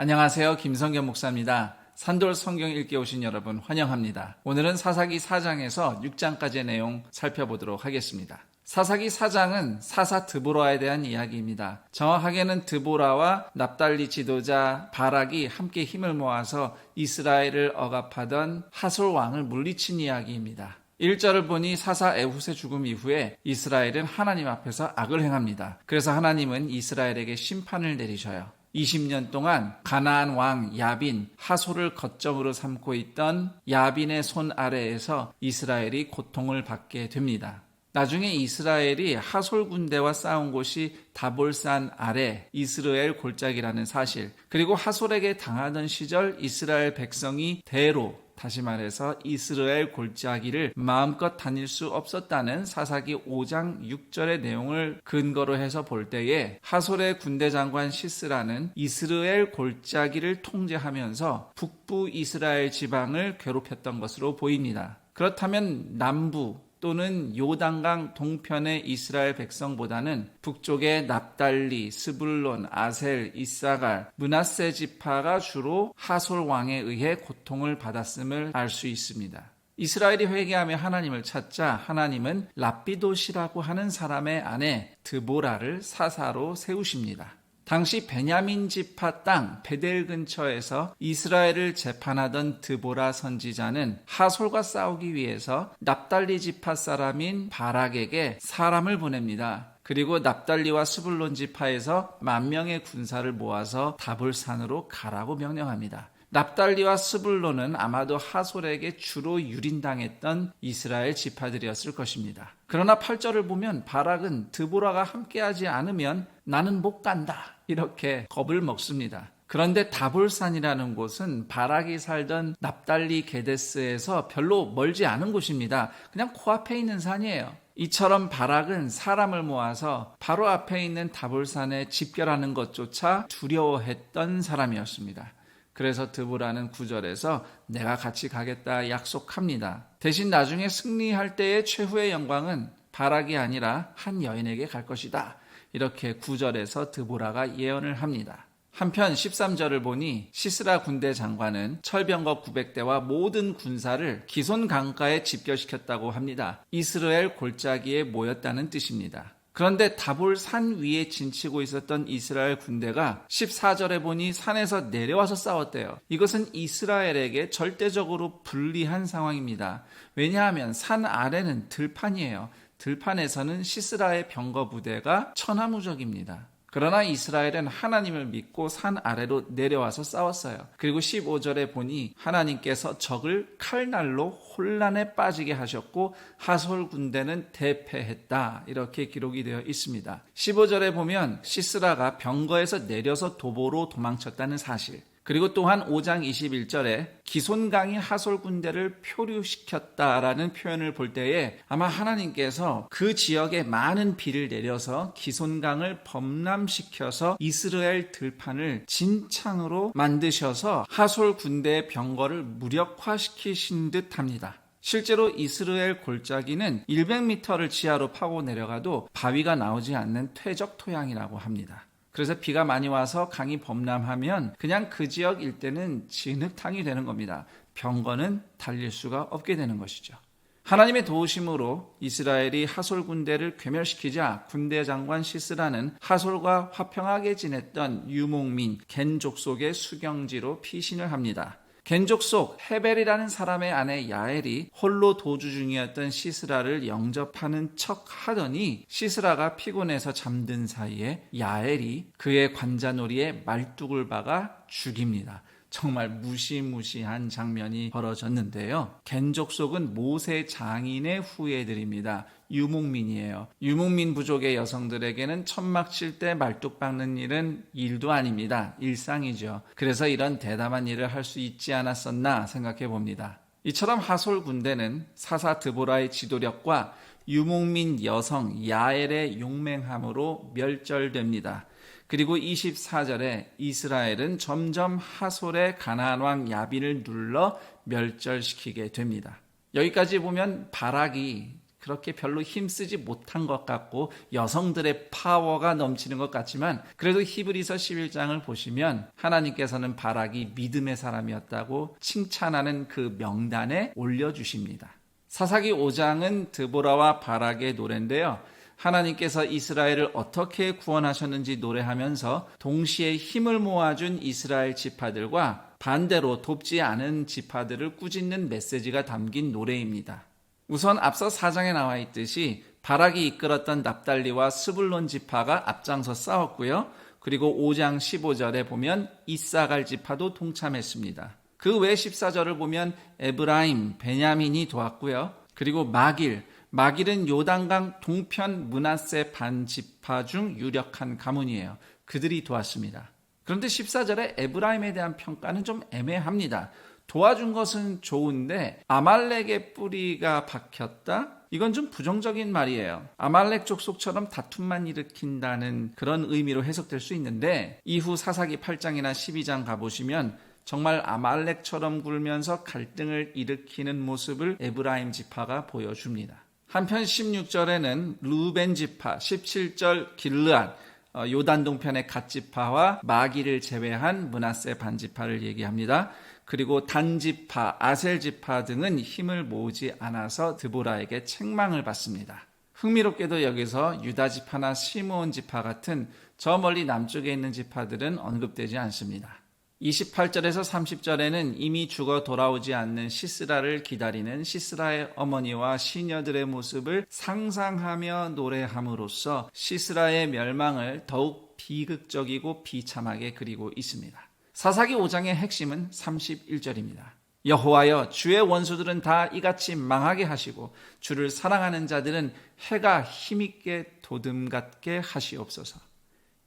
안녕하세요. 김성겸 목사입니다. 산돌 성경 읽기 오신 여러분 환영합니다. 오늘은 사사기 4장에서 6장까지의 내용 살펴보도록 하겠습니다. 사사기 4장은 사사 드보라에 대한 이야기입니다. 정확하게는 드보라와 납달리 지도자 바락이 함께 힘을 모아서 이스라엘을 억압하던 하솔 왕을 물리친 이야기입니다. 1절을 보니 사사 에훗의 죽음 이후에 이스라엘은 하나님 앞에서 악을 행합니다. 그래서 하나님은 이스라엘에게 심판을 내리셔요. 20년 동안 가나안 왕 야빈 하솔을 거점으로 삼고 있던 야빈의 손 아래에서 이스라엘이 고통을 받게 됩니다. 나중에 이스라엘이 하솔 군대와 싸운 곳이 다볼산 아래 이스라엘 골짜기라는 사실, 그리고 하솔에게 당하던 시절 이스라엘 백성이 대로 다시 말해서 이스라엘 골짜기를 마음껏 다닐 수 없었다는 사사기 5장 6절의 내용을 근거로 해서 볼 때에 하솔의 군대 장관 시스라는 이스라엘 골짜기를 통제하면서 북부 이스라엘 지방을 괴롭혔던 것으로 보입니다. 그렇다면 남부 또는 요단강 동편의 이스라엘 백성보다는 북쪽의 납달리, 스불론, 아셀, 이사갈, 문하세 지파가 주로 하솔 왕에 의해 고통을 받았음을 알 수 있습니다. 이스라엘이 회개하며 하나님을 찾자 하나님은 랍비도시라고 하는 사람의 아내 드보라를 사사로 세우십니다. 당시 베냐민 지파 땅 베델 근처에서 이스라엘을 재판하던 드보라 선지자는 하솔과 싸우기 위해서 납달리 지파 사람인 바락에게 사람을 보냅니다. 그리고 납달리와 수불론 지파에서 만 명의 군사를 모아서 다볼산으로 가라고 명령합니다. 납달리와 스불론은 아마도 하솔에게 주로 유린당했던 이스라엘 지파들이었을 것입니다. 그러나 8절을 보면 바락은 드보라가 함께하지 않으면 나는 못 간다. 이렇게 겁을 먹습니다. 그런데 다볼산이라는 곳은 바락이 살던 납달리 게데스에서 별로 멀지 않은 곳입니다. 그냥 코앞에 있는 산이에요. 이처럼 바락은 사람을 모아서 바로 앞에 있는 다볼산에 집결하는 것조차 두려워했던 사람이었습니다. 그래서 드보라는 구절에서 내가 같이 가겠다 약속합니다. 대신 나중에 승리할 때의 최후의 영광은 바락이 아니라 한 여인에게 갈 것이다. 이렇게 구절에서 드보라가 예언을 합니다. 한편 13절을 보니 시스라 군대 장관은 철병거 900대와 모든 군사를 기손 강가에 집결시켰다고 합니다. 이스라엘 골짜기에 모였다는 뜻입니다. 그런데 다볼 산 위에 진치고 있었던 이스라엘 군대가 14절에 보니 산에서 내려와서 싸웠대요. 이것은 이스라엘에게 절대적으로 불리한 상황입니다. 왜냐하면 산 아래는 들판이에요. 들판에서는 시스라의 병거 부대가 천하무적입니다. 그러나 이스라엘은 하나님을 믿고 산 아래로 내려와서 싸웠어요. 그리고 15절에 보니 하나님께서 적을 칼날로 혼란에 빠지게 하셨고 하솔 군대는 대패했다. 이렇게 기록이 되어 있습니다. 15절에 보면 시스라가 병거에서 내려서 도보로 도망쳤다는 사실. 그리고 또한 5장 21절에 기손강이 하솔 군대를 표류시켰다라는 표현을 볼 때에 아마 하나님께서 그 지역에 많은 비를 내려서 기손강을 범람시켜서 이스라엘 들판을 진창으로 만드셔서 하솔 군대의 병거를 무력화시키신 듯 합니다. 실제로 이스라엘 골짜기는 100m를 지하로 파고 내려가도 바위가 나오지 않는 퇴적 토양이라고 합니다. 그래서 비가 많이 와서 강이 범람하면 그냥 그 지역 일대는 진흙탕이 되는 겁니다. 병거는 달릴 수가 없게 되는 것이죠. 하나님의 도우심으로 이스라엘이 하솔 군대를 괴멸시키자 군대 장관 시스라는 하솔과 화평하게 지냈던 유목민 겐 족 속의 수경지로 피신을 합니다. 겐족 속 헤벨이라는 사람의 아내 야엘이 홀로 도주 중이었던 시스라를 영접하는 척 하더니 시스라가 피곤해서 잠든 사이에 야엘이 그의 관자놀이에 말뚝을 박아 죽입니다. 정말 무시무시한 장면이 벌어졌는데요. 겐족 속은 모세 장인의 후예들입니다. 유목민이에요. 유목민 부족의 여성들에게는 천막 칠 때 말뚝 박는 일은 일도 아닙니다. 일상이죠. 그래서 이런 대담한 일을 할 수 있지 않았었나 생각해 봅니다. 이처럼 하솔 군대는 사사 드보라의 지도력과 유목민 여성 야엘의 용맹함으로 멸절됩니다. 그리고 24절에 이스라엘은 점점 하솔의 가나안 왕 야빈을 눌러 멸절시키게 됩니다. 여기까지 보면 바락이 그렇게 별로 힘쓰지 못한 것 같고 여성들의 파워가 넘치는 것 같지만 그래도 히브리서 11장을 보시면 하나님께서는 바락이 믿음의 사람이었다고 칭찬하는 그 명단에 올려주십니다. 사사기 5장은 드보라와 바락의 노래인데요. 하나님께서 이스라엘을 어떻게 구원하셨는지 노래하면서 동시에 힘을 모아준 이스라엘 지파들과 반대로 돕지 않은 지파들을 꾸짖는 메시지가 담긴 노래입니다. 우선 앞서 4장에 나와 있듯이 바락이 이끌었던 납달리와 스불론 지파가 앞장서 싸웠고요. 그리고 5장 15절에 보면 이사갈 지파도 동참했습니다. 그 외 14절을 보면 에브라임, 베냐민이 도왔고요. 그리고 마길, 마길은 요단강 동편 문하세 반 지파 중 유력한 가문이에요. 그들이 도왔습니다. 그런데 14절에 에브라임에 대한 평가는 좀 애매합니다. 도와준 것은 좋은데 아말렉의 뿌리가 박혔다? 이건 좀 부정적인 말이에요. 아말렉 족속처럼 다툼만 일으킨다는 그런 의미로 해석될 수 있는데 이후 사사기 8장이나 12장 가보시면 정말 아말렉처럼 굴면서 갈등을 일으키는 모습을 에브라임 지파가 보여줍니다. 한편 16절에는 루벤 지파, 17절 길르앗, 어, 요단 동편의 갓 지파와 마기를 제외한 문하세 반 지파를 얘기합니다. 그리고 단 지파, 아셀 지파 등은 힘을 모으지 않아서 드보라에게 책망을 받습니다. 흥미롭게도 여기서 유다 지파나 시므온 지파 같은 저 멀리 남쪽에 있는 지파들은 언급되지 않습니다. 28절에서 30절에는 이미 죽어 돌아오지 않는 시스라를 기다리는 시스라의 어머니와 시녀들의 모습을 상상하며 노래함으로써 시스라의 멸망을 더욱 비극적이고 비참하게 그리고 있습니다. 사사기 5장의 핵심은 31절입니다. 여호와여 주의 원수들은 다 이같이 망하게 하시고 주를 사랑하는 자들은 해가 힘있게 도듬 같게 하시옵소서.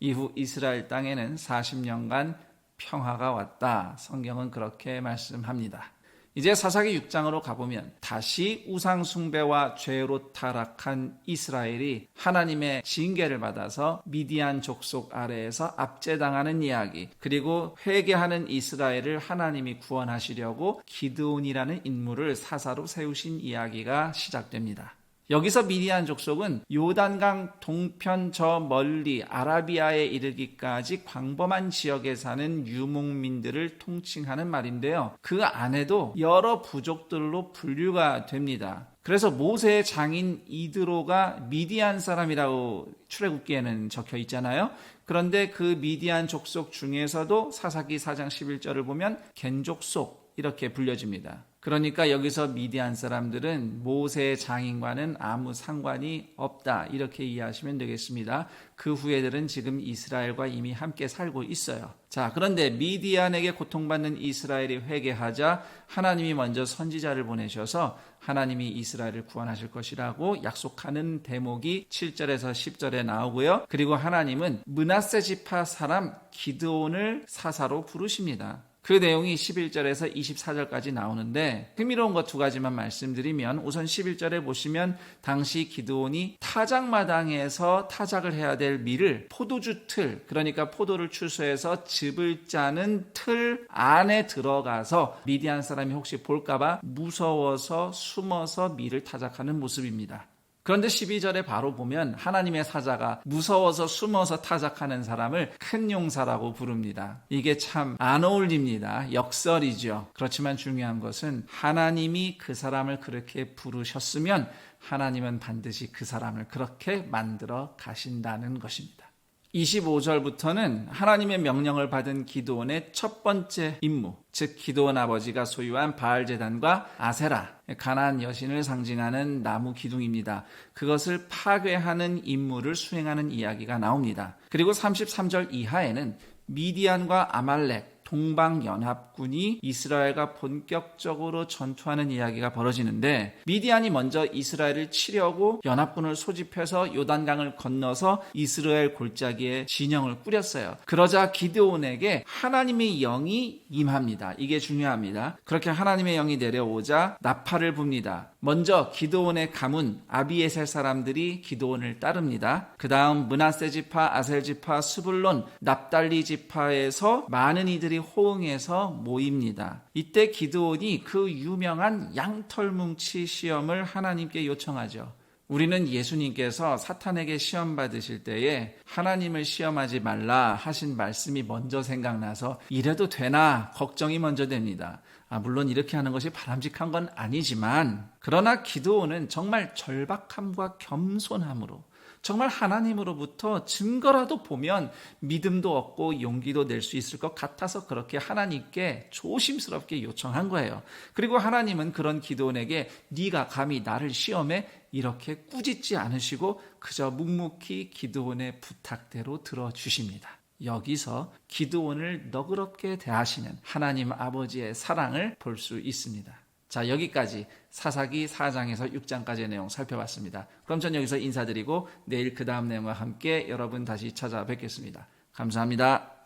이후 이스라엘 땅에는 40년간 평화가 왔다. 성경은 그렇게 말씀합니다. 이제 사사기 6장으로 가보면 다시 우상 숭배와 죄로 타락한 이스라엘이 하나님의 징계를 받아서 미디안 족속 아래에서 압제당하는 이야기 그리고 회개하는 이스라엘을 하나님이 구원하시려고 기드온이라는 인물을 사사로 세우신 이야기가 시작됩니다. 여기서 미디안 족속은 요단강 동편 저 멀리 아라비아에 이르기까지 광범한 지역에 사는 유목민들을 통칭하는 말인데요. 그 안에도 여러 부족들로 분류가 됩니다. 그래서 모세의 장인 이드로가 미디안 사람이라고 출애굽기에는 적혀 있잖아요. 그런데 그 미디안 족속 중에서도 사사기 4장 11절을 보면 겐족속 이렇게 불려집니다. 그러니까 여기서 미디안 사람들은 모세의 장인과는 아무 상관이 없다. 이렇게 이해하시면 되겠습니다. 그 후예들은 지금 이스라엘과 이미 함께 살고 있어요. 자, 그런데 미디안에게 고통받는 이스라엘이 회개하자 하나님이 먼저 선지자를 보내셔서 하나님이 이스라엘을 구원하실 것이라고 약속하는 대목이 7절에서 10절에 나오고요. 그리고 하나님은 문하세 지파 사람 기드온을 사사로 부르십니다. 그 내용이 11절에서 24절까지 나오는데 흥미로운 것 두 가지만 말씀드리면 우선 11절에 보시면 당시 기드온이 타작마당에서 타작을 해야 될 밀을 포도주 틀 그러니까 포도를 추수해서 즙을 짜는 틀 안에 들어가서 미디안 사람이 혹시 볼까봐 무서워서 숨어서 밀을 타작하는 모습입니다. 그런데 12절에 바로 보면 하나님의 사자가 무서워서 숨어서 타작하는 사람을 큰 용사라고 부릅니다. 이게 참 안 어울립니다. 역설이죠. 그렇지만 중요한 것은 하나님이 그 사람을 그렇게 부르셨으면 하나님은 반드시 그 사람을 그렇게 만들어 가신다는 것입니다. 25절부터는 하나님의 명령을 받은 기도원의 첫 번째 임무, 즉 기도원 아버지가 소유한 바알 제단과 아세라, 가나안 여신을 상징하는 나무 기둥입니다. 그것을 파괴하는 임무를 수행하는 이야기가 나옵니다. 그리고 33절 이하에는 미디안과 아말렉, 동방연합군이 이스라엘과 본격적으로 전투하는 이야기가 벌어지는데 미디안이 먼저 이스라엘을 치려고 연합군을 소집해서 요단강을 건너서 이스라엘 골짜기에 진영을 꾸렸어요. 그러자 기드온에게 하나님의 영이 임합니다. 이게 중요합니다. 그렇게 하나님의 영이 내려오자 나팔을 붑니다. 먼저 기도원의 가문 아비에셀 사람들이 기도원을 따릅니다. 그 다음 문하세 지파, 아셀 지파, 스불론, 납달리 지파에서 많은 이들이 호응해서 모입니다. 이때 기드온이 그 유명한 양털뭉치 시험을 하나님께 요청하죠. 우리는 예수님께서 사탄에게 시험 받으실 때에 하나님을 시험하지 말라 하신 말씀이 먼저 생각나서 이래도 되나 걱정이 먼저 됩니다. 아, 물론 이렇게 하는 것이 바람직한 건 아니지만 그러나 기도원은 정말 절박함과 겸손함으로 정말 하나님으로부터 증거라도 보면 믿음도 얻고 용기도 낼 수 있을 것 같아서 그렇게 하나님께 조심스럽게 요청한 거예요. 그리고 하나님은 그런 기도원에게 네가 감히 나를 시험해 이렇게 꾸짖지 않으시고 그저 묵묵히 기도원의 부탁대로 들어주십니다. 여기서 기도원을 너그럽게 대하시는 하나님 아버지의 사랑을 볼 수 있습니다. 자, 여기까지 사사기 4장에서 6장까지의 내용 살펴봤습니다. 그럼 전 여기서 인사드리고 내일 그 다음 내용과 함께 여러분 다시 찾아뵙겠습니다. 감사합니다.